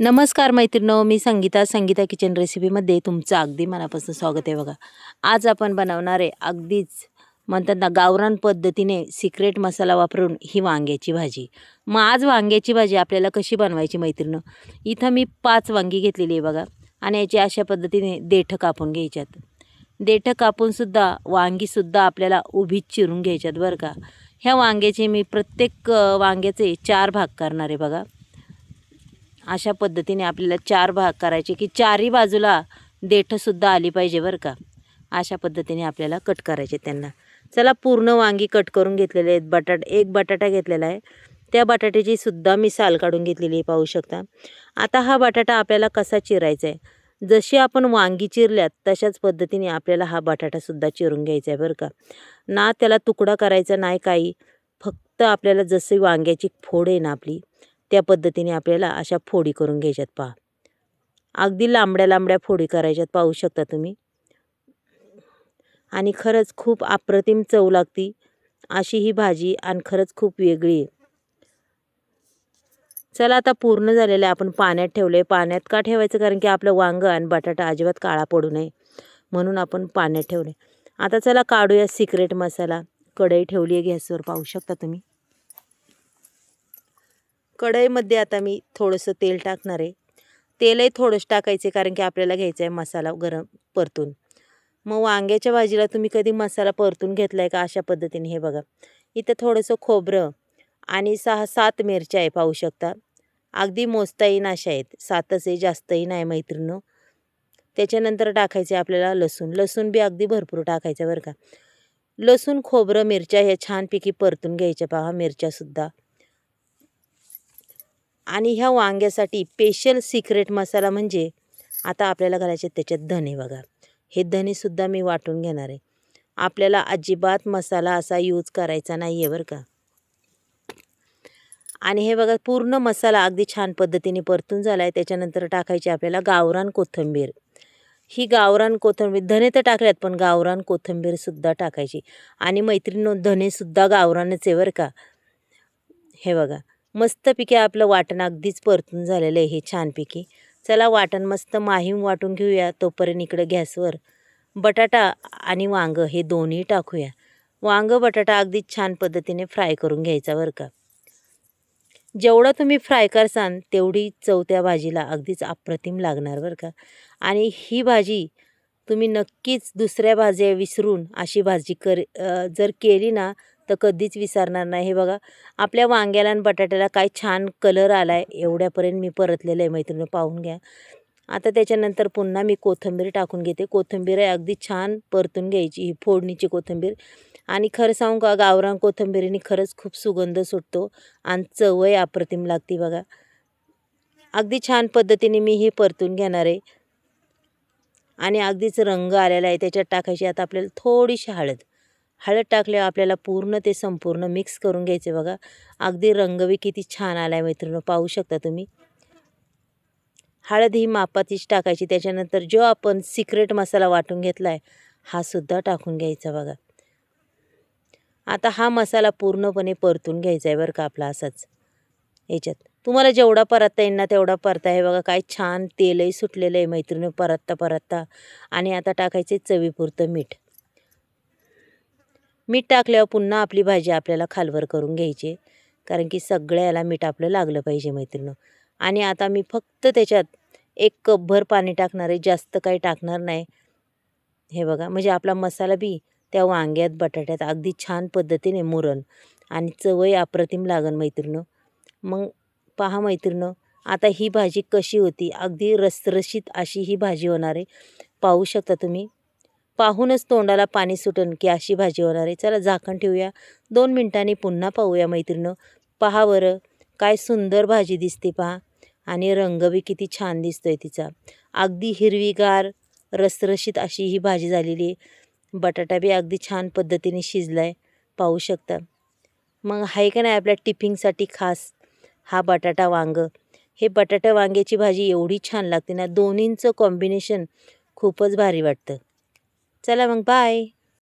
नमस्कार मैत्रिणो मी संगीता संगीता किचन रेसिपीमध्ये तुमचं अगदी मनापासून स्वागत आहे बघा. आज आपण बनवणारे अगदीच म्हणतात ना गावरान पद्धतीने सिक्रेट मसाला वापरून ही वांग्याची भाजी. मग आज वांग्याची भाजी आपल्याला कशी बनवायची मैत्रिणं? इथं मी पाच वांगी घेतलेली आहे बघा आणि याची अशा पद्धतीने देठं कापून घ्यायच्यात. देठं कापूनसुद्धा वांगीसुद्धा आपल्याला उभीच चिरून घ्यायच्यात बरं का. ह्या वांग्याचे मी प्रत्येक वांग्याचे चार भाग करणार आहे बघा. अशा पद्धतीने आपल्याला चार भाग करायचे की चारही बाजूला देठंसुद्धा आली पाहिजे बरं का. अशा पद्धतीने आपल्याला कट करायचे त्यांना. चला पूर्ण वांगी कट करून घेतलेले आहेत. बटाट एक बटाटा घेतलेला आहे. त्या बटाट्याची सुद्धा मी साल काढून घेतलेली आहे पाहू शकता. आता हा बटाटा आपल्याला कसा चिरायचा आहे? जशी आपण वांगी चिरल्यात तशाच पद्धतीने आपल्याला हा बटाटासुद्धा चिरून घ्यायचा आहे बरं का. ना त्याला तुकडा करायचा नाही काही. फक्त आपल्याला जशी वांग्याची फोड आहे ना आपली त्या पद्धतीने आपल्याला अशा फोडी करून घ्यायच्यात पहा. अगदी लांबड्या लांबड्या फोडी करायच्यात पाहू शकता तुम्ही. आणि खरंच खूप अप्रतिम चव लागती अशी ही भाजी आणि खरंच खूप वेगळी आहे. चला आता पूर्ण झालेलं आहे आपण पाण्यात ठेवलं आहे पाण्यात का ठेवायचं? कारण की आपलं वांगं आणि बटाटा अजिबात काळा पडू नये म्हणून आपण पाण्यात ठेवले आता चला काढूया सिक्रेट मसाला. कढई ठेवली आहे गॅसवर पाहू शकता तुम्ही. कढईमध्ये आता मी थोडंसं तेल टाकणार आहे. तेलही थोडंसं टाकायचे कारण की आपल्याला घ्यायचं आहे मसाला गरम परतून. मग वांग्याच्या भाजीला तुम्ही कधी मसाला परतून घेतला आहे का अशा पद्धतीने हे बघा. इथं थोडंसं खोबरं आणि सहा सात मिरच्या आहे पाहू शकता. अगदी मोजताही नाशा आहेत. सातच आहे जास्तही नाही मैत्रिणं. त्याच्यानंतर टाकायचे आपल्याला लसूण. लसूण बी अगदी भरपूर टाकायचं बरं का. लसूण खोबरं मिरच्या ह्या छानपैकी परतून घ्यायच्या पहा मिरच्यासुद्धा आणि ह्या वांग्यासाठी स्पेशल सिक्रेट मसाला म्हणजे आता आपल्याला घालायचे त्याच्यात धने बघा. हे धनेसुद्धा मी वाटून घेणार आहे. आपल्याला अजिबात मसाला असा यूज करायचा नाही आहे बरं का. आणि हे बघा पूर्ण मसाला अगदी छान पद्धतीने परतून झाला आहे त्याच्यानंतर टाकायची आपल्याला गावरान कोथिंबीर. ही गावरान कोथिंबीर धने तर टाकल्यात पण गावरान कोथिंबीरसुद्धा टाकायची. आणि मैत्रिणी धनेसुद्धा गावरानच आहे बरं का. हे बघा. मस्तपैकी आपलं वाटण अगदीच परतून झालेलं आहे हे छानपैकी. चला वाटण मस्त माहीम वाटून घेऊया तोपर्यंत इकडं गॅसवर. बटाटा आणि वांगं हे दोन्ही टाकूया. वांगं बटाटा अगदीच छान पद्धतीने फ्राय करून घ्यायचा बरं का. जेवढं तुम्ही फ्राय करसान तेवढी चव त्या भाजीला अगदीच अप्रतिम लागणार बरं का. आणि ही भाजी तुम्ही नक्कीच दुसऱ्या भाज्या विसरून अशी भाजी कर जर केली ना तर कधीच विसरणार नाही. हे बघा आपल्या वांग्याला आणि बटाट्याला काय छान कलर आला आहे एवढ्यापर्यंत मी परतलेलं आहे मैत्रिणी पाहून घ्या. आता त्याच्यानंतर पुन्हा मी कोथिंबीर टाकून घेते. कोथिंबीर आहे अगदी छान परतून घ्यायची ही फोडणीची कोथिंबीर. आणि खरं सांगू का गावरान कोथिंबीरीने खरंच खूप सुगंध सुटतो आणि चवही अप्रतिम लागते बघा. अगदी छान पद्धतीने मी हे परतून घेणार आहे. आणि अगदीच रंग आलेला आहे त्याच्यात टाकायची आता आपल्याला थोडीशी हळद. हळद टाकल्यावर आपल्याला पूर्ण ते संपूर्ण मिक्स करून घ्यायचे बघा. अगदी रंगवी किती छान आला आहे मैत्रिणी पाहू शकता तुम्ही. हळद ही मापातीच टाकायची त्याच्यानंतर जो आपण सिक्रेट मसाला वाटून घेतला आहे हा सुद्धा टाकून घ्यायचा बघा. आता हा मसाला पूर्णपणे परतून घ्यायचा आहे बरं का आपला असाच. याच्यात. तुम्हाला जेवढा परतता येईल ना तेवढा परता. हे बघा काय छान तेलही सुटलेलं आहे मैत्रिणी परतता परतता. आणि आता टाकायचे चवीपुरतं मीठ. मीठ टाकल्यावर पुन्हा आपली भाजी आपल्याला खालवर करून घ्यायची कारण की सगळ्याला मीठ आपलं लागलं पाहिजे मैत्रिणी. आणि आता मी फक्त त्याच्यात एक कपभर पाणी टाकणार आहे. जास्त काही टाकणार नाही. हे बघा म्हणजे आपला मसाला बी त्या वांग्यात बटाट्यात अगदी छान पद्धतीने मुरण आणि चवही अप्रतिम लागन मैत्रिणं. मग पहा मैत्रिणं आता ही भाजी कशी होती? अगदी रसरशीत अशी ही भाजी होणार आहे. पाहू शकता तुम्ही. पाहूनच तोंडाला पाणी सुटन की अशी भाजी होणार आहे. चला झाकण ठेवूया. दोन मिनटांनी पुन्हा पाहूया मैत्रिणं. पहा बरं काय सुंदर भाजी दिसते पहा. आणि रंग बी किती छान दिसतोय तिचा. अगदी हिरवीगार रसरशीत अशी ही भाजी झालेली आहे. बटाटा बी अगदी छान पद्धतीने शिजला आहे पाहू शकता. मग आहे का नाही आपल्या टिफिनसाठी खास? हा बटाटा वांग. हे बटाटा वांग्याची भाजी एवढी छान लागते ना दोन्हींचं कॉम्बिनेशन खूपच भारी वाटतं. चला मग बाय